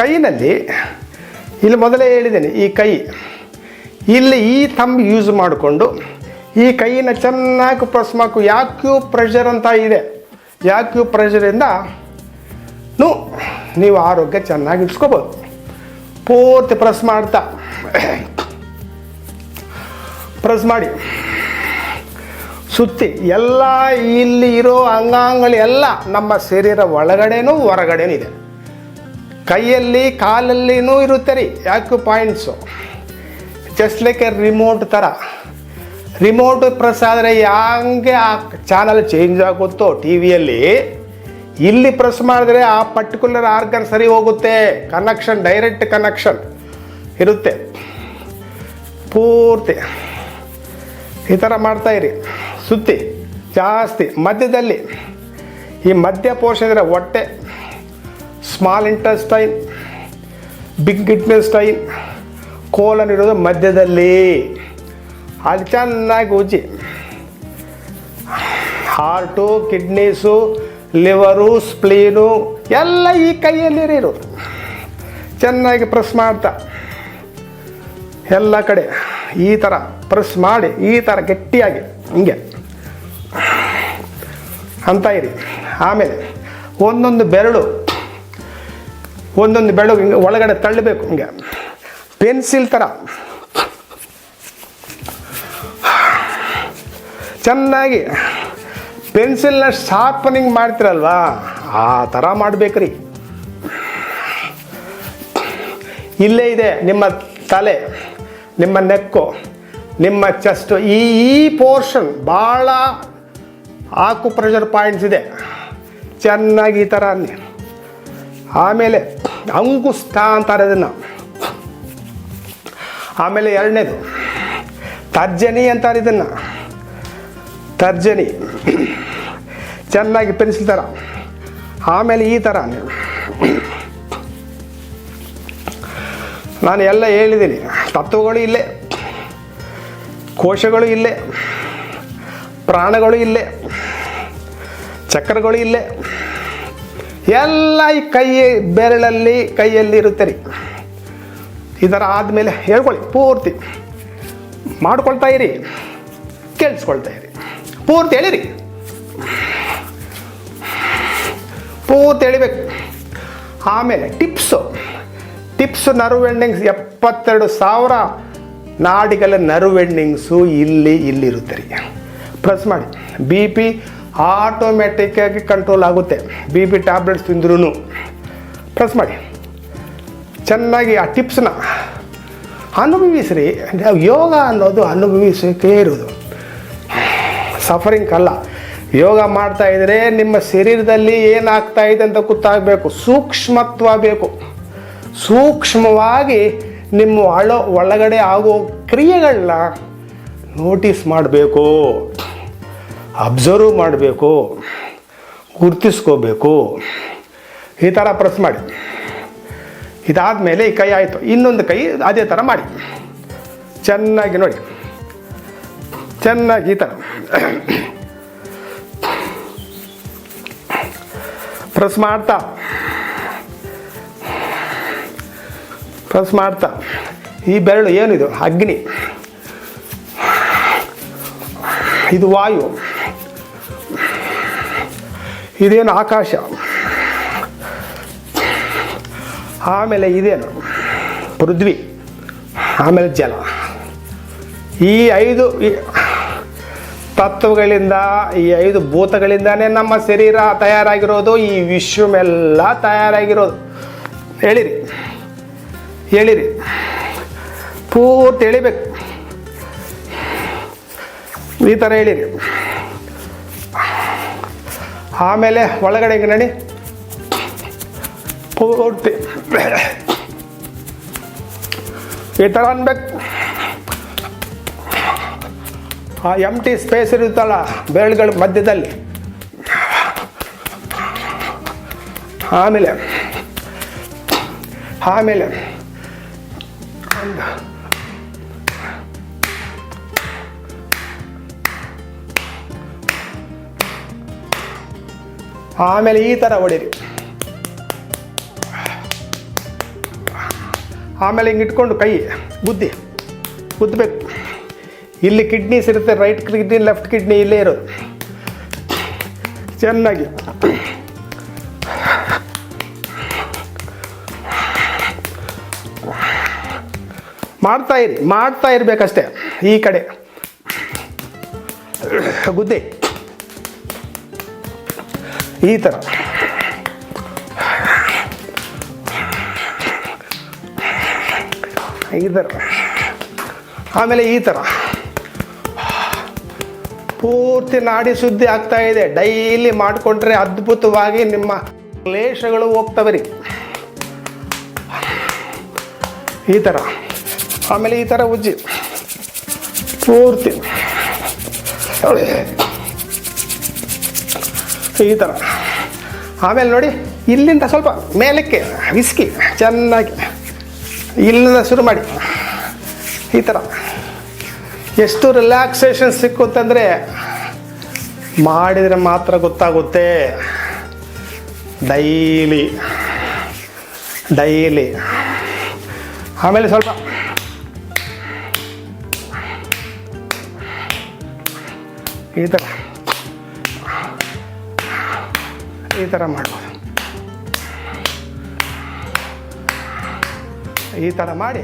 ಕೈನಲ್ಲಿ, ಇಲ್ಲಿ ಮೊದಲೇ ಹೇಳಿದ್ದೇನೆ, ಈ ಕೈ. ಇಲ್ಲಿ ಈ ತಂಬ್ ಯೂಸ್ ಮಾಡಿಕೊಂಡು, ಈ ಕೈನ ಚೆನ್ನಾಗಿ ಪ್ರೆಸ್ ಮಾಡಬೇಕು ಯಾಕ್ಯೂ ಪ್ರೆಷರ್ ಅಂತ ಇದೆ. ಯಾಕ್ಯೂ ಪ್ರೆಷರಿಂದ ನೀವು ಆರೋಗ್ಯ ಚೆನ್ನಾಗಿ ಇಟ್ಸ್ಕೋಬೋದು. ಪೂರ್ತಿ ಪ್ರೆಸ್ ಮಾಡ್ತಾ ಪ್ರೆಸ್ ಮಾಡಿ. ಸುತ್ತಿ, ಎಲ್ಲ ಇಲ್ಲಿ ಇರೋ ಅಂಗಾಂಗಳು ಎಲ್ಲ ನಮ್ಮ ಶರೀರ ಒಳಗಡೆನೂ ಹೊರಗಡೆನೂ ಇದೆ. ಕೈಯಲ್ಲಿ ಕಾಲಲ್ಲಿನೂ ಇರುತ್ತೆ ರೀ ಯಾಕೆ points just like a remote ಥರ ರಿಮೋಟ್ ಪ್ರೆಸ್ ಆದರೆ ಹಂಗೆ ಆ ಚಾನಲ್ ಚೇಂಜ್ ಆಗುತ್ತೋ ಟಿ ವಿಯಲ್ಲಿ ಇಲ್ಲಿ ಪ್ರೆಸ್ ಮಾಡಿದ್ರೆ ಆ ಪರ್ಟಿಕ್ಯುಲರ್ ಆರ್ಗನ್ ಸರಿ ಹೋಗುತ್ತೆ. ಕನೆಕ್ಷನ್ ಡೈರೆಕ್ಟ್ ಕನೆಕ್ಷನ್ ಇರುತ್ತೆ. ಪೂರ್ತಿ. ಈ ಥರ ಮಾಡ್ತಾಯಿರಿ ಸುತ್ತಿ, ಜಾಸ್ತಿ, ಮಧ್ಯದಲ್ಲಿ. ಈ ಮಧ್ಯ ಪೋರ್ಷನ್ ಇದ್ರೆ ಹೊಟ್ಟೆ. Small intestine big intestine colon ಇರೋದು ಮಧ್ಯದಲ್ಲಿ. ಅಲ್ಲಿ ಚೆನ್ನಾಗಿ ಉಜ್ಜಿ. ಹಾರ್ಟು ಕಿಡ್ನೀಸು ಲಿವರು ಸ್ಪ್ಲೀನು ಎಲ್ಲ ಈ ಕೈಯಲ್ಲಿ ಇರೋದು. ಚೆನ್ನಾಗಿ ಪ್ರೆಸ್ ಮಾಡ್ತಾ. ಎಲ್ಲ ಕಡೆ ಈ ಥರ ಪ್ರೆಸ್ ಮಾಡಿ, ಈ ಥರ ಗಟ್ಟಿಯಾಗಿ ಹಿಂಗೆ. ಅಂತ ಇರಿ. ಆಮೇಲೆ ಒಂದೊಂದು ಬೆರಳು ಒಂದೊಂದು ಬೆಳಗ್ಗೆ ಹಿಂಗೆ ಒಳಗಡೆ ತಳ್ಳಬೇಕು ಹಿಂಗೆ. ಪೆನ್ಸಿಲ್ ಥರ ಚೆನ್ನಾಗಿ. ಪೆನ್ಸಿಲ್ನ ಶಾರ್ಪನಿಂಗ್ ಮಾಡ್ತಿರಲ್ವಾ? ಆ ಥರ ಮಾಡಬೇಕ್ರಿ. ಇಲ್ಲೇ ಇದೆ ನಿಮ್ಮ ತಲೆ, ನಿಮ್ಮ ನೆಕ್ಕು, ನಿಮ್ಮ ಚೆಸ್ಟು ಈ ಈ ಪೋರ್ಷನ್ ಭಾಳ ಆಕು ಪ್ರೆಷರ್ ಪಾಯಿಂಟ್ಸ್ ಇದೆ. ಚೆನ್ನಾಗಿ ಈ ಥರ ಆಮೇಲೆ ಅಂಗುಸ್ಥ ಅಂತಾರೆ ಅದನ್ನು ಆಮೇಲೆ ಎರಡನೇದು, ತರ್ಜನಿ ಅಂತಾರೆ ಇದನ್ನು ತರ್ಜನಿ, ಚೆನ್ನಾಗಿ ಪೆನ್ಸಿಲ್ ಥರ ಆಮೇಲೆ ಈ ಥರ ನಾನು ಎಲ್ಲ ಹೇಳಿದ್ದೀನಿ, ತತ್ವಗಳು ಇಲ್ಲೇ, ಕೋಶಗಳು ಇಲ್ಲೇ, ಪ್ರಾಣಗಳು ಇಲ್ಲೇ, ಚಕ್ರಗಳು ಇಲ್ಲೇ ಎಲ್ಲ ಈ ಕೈ ಬೆರಳಲ್ಲಿ, ಕೈಯಲ್ಲಿ ಇರುತ್ತೆ ರೀ. ಇದರ ಆದಮೇಲೆ ಹೇಳ್ಕೊಳ್ಳಿ, ಪೂರ್ತಿ ಮಾಡ್ಕೊಳ್ತಾ ಇರಿ, ಕೇಳಿಸ್ಕೊಳ್ತಾ ಇರಿ. ಪೂರ್ತಿ ಹೇಳಿರಿ. ಪೂರ್ತಿ ಎಳಿಬೇಕು ಆಮೇಲೆ ಟಿಪ್ಸು. ಟಿಪ್ಸ್ ನರ್ವ್ ಎಂಡಿಂಗ್ಸ್ ಎಪ್ಪತ್ತೆರಡು ಸಾವಿರ ನಾಡಿಗಳ ನರ್ವ್ ಎಂಡಿಂಗ್ಸು ಇಲ್ಲಿ, ಇಲ್ಲಿರುತ್ತೆ ರೀ. ಪ್ರೆಸ್ ಮಾಡಿ. ಬಿ ಪಿ ಆಟೋಮೆಟಿಕ್ಕಾಗಿ ಕಂಟ್ರೋಲ್ ಆಗುತ್ತೆ. ಬಿ ಪಿ ಟ್ಯಾಬ್ಲೆಟ್ಸ್ ತಿಂದ್ರೂ ಪ್ರೆಸ್ ಮಾಡಿ. ಚೆನ್ನಾಗಿ ಆ ಟಿಪ್ಸ್ನ ಅನುಭವಿಸ್ರಿ. ಯೋಗ ಅನ್ನೋದು ಅನುಭವಿಸೋಕೆ ಇರೋದು. ಸಫರಿಂಗ್ ಅಲ್ಲ. ಯೋಗ ಮಾಡ್ತಾ ಇದ್ರೆ ನಿಮ್ಮ ಶರೀರದಲ್ಲಿ ಏನಾಗ್ತಾ ಇದೆ ಅಂತ ಗೊತ್ತಾಗಬೇಕು. ಸೂಕ್ಷ್ಮತ್ವ ಬೇಕು. ಸೂಕ್ಷ್ಮವಾಗಿ ನಿಮ್ಮ ಒಳ ಒಳಗಡೆ ಆಗೋ ಕ್ರಿಯೆಗಳನ್ನ ನೋಟಿಸ್ ಮಾಡಬೇಕು. ಅಬ್ಸರ್ವ್ ಮಾಡಬೇಕು, ಗುರ್ತಿಸ್ಕೋಬೇಕು. ಈ ಥರ ಪ್ರೆಸ್ ಮಾಡಿ. ಇದಾದಮೇಲೆ ಈ ಕೈ ಆಯಿತು. ಇನ್ನೊಂದು ಕೈ ಅದೇ ಥರ ಮಾಡಿ. ಚೆನ್ನಾಗಿ ನೋಡಿ. ಚೆನ್ನಾಗಿ ಈ ಥರ ಪ್ರೆಸ್ ಮಾಡ್ತಾ. ಪ್ರೆಸ್ ಮಾಡ್ತಾ. ಈ ಬೆರಳು ಏನಿದು? ಅಗ್ನಿ. ಇದು ವಾಯು. ಇದೇನು ಆಕಾಶ? ಆಮೇಲೆ ಇದೇನು? ಪೃಥ್ವಿ, ಆಮೇಲೆ ಜಲ. ಈ ಐದು ತತ್ವಗಳಿಂದ, ಈ ಐದು ಭೂತಗಳಿಂದಾನೇ ನಮ್ಮ ಶರೀರ ತಯಾರಾಗಿರೋದು, ಈ ವಿಶ್ವಮೆಲ್ಲ ತಯಾರಾಗಿರೋದು. ಹೇಳಿರಿ ಹೇಳಿರಿ. ಪೂರ್ತಿ ಎಳಿಬೇಕು ಈ ಥರ ಹೇಳಿರಿ. ಆಮೇಲೆ ಒಳಗಡೆ ಹಿಂಗೆ ನಡಿ? ಪೂರ್ತಿ. ಈ ಥರ ಅನ್ಬೇಕು. ಆ ಎಂ ಟಿ ಸ್ಪೇಸ್ ಇರುತ್ತಲ್ಲ, ಬೆರಳುಗಳ ಮಧ್ಯದಲ್ಲಿ. ಆಮೇಲೆ ಆಮೇಲೆ. ಒಂದು ಆಮೇಲೆ ಈ ಥರ ಹೊಡೀರಿ. ಆಮೇಲೆ ಹಿಂಗೆ ಇಟ್ಕೊಂಡು ಕೈ ಗುದ್ದಿ. ಗುದ್ದಬೇಕು. ಇಲ್ಲಿ ಕಿಡ್ನೀಸ್ ಇರುತ್ತೆ ರೈಟ್ ಕಿಡ್ನಿ ಲೆಫ್ಟ್ ಕಿಡ್ನಿ ಇಲ್ಲೇ ಇರೋದು. ಚೆನ್ನಾಗಿ. ಮಾಡ್ತಾ ಇರಿ, ಮಾಡ್ತಾ ಇರಬೇಕಷ್ಟೇ ಈ ಕಡೆ. ಗುದ್ದೆ. ಈ ಥರ ಈ ಥರ ಆಮೇಲೆ ಈ ಥರ ಪೂರ್ತಿ ನಾಡಿ ಸುದ್ದಿ ಆಗ್ತಾ ಇದೆ. ಡೈಲಿ ಮಾಡಿಕೊಂಡ್ರೆ ಅದ್ಭುತವಾಗಿ ನಿಮ್ಮ ಕ್ಲೇಶಗಳು ಹೋಗ್ತವೆ ರೀ. ಈ ಥರ ಆಮೇಲೆ ಈ ಥರ ಉಜ್ಜಿ. ಪೂರ್ತಿ. ಈ ಥರ ಆಮೇಲೆ ನೋಡಿ, ಇಲ್ಲಿಂದ ಸ್ವಲ್ಪ ಮೇಲಕ್ಕೆ ವಿಸ್ಕಿ, ಚೆನ್ನಾಗಿ ಇಲ್ಲಿಂದ ಶುರು ಮಾಡಿ. ಈ ಥರ ಎಷ್ಟು ರಿಲ್ಯಾಕ್ಸೇಷನ್ ಸಿಕ್ಕುತ್ತಂದರೆ ಮಾಡಿದರೆ ಮಾತ್ರ ಗೊತ್ತಾಗುತ್ತೆ. Daily daily. ಆಮೇಲೆ ಸ್ವಲ್ಪ ಈ ಥರ ಈ ಥರ ಮಾಡ್ಬೋದು ಈ ಥರ ಮಾಡಿ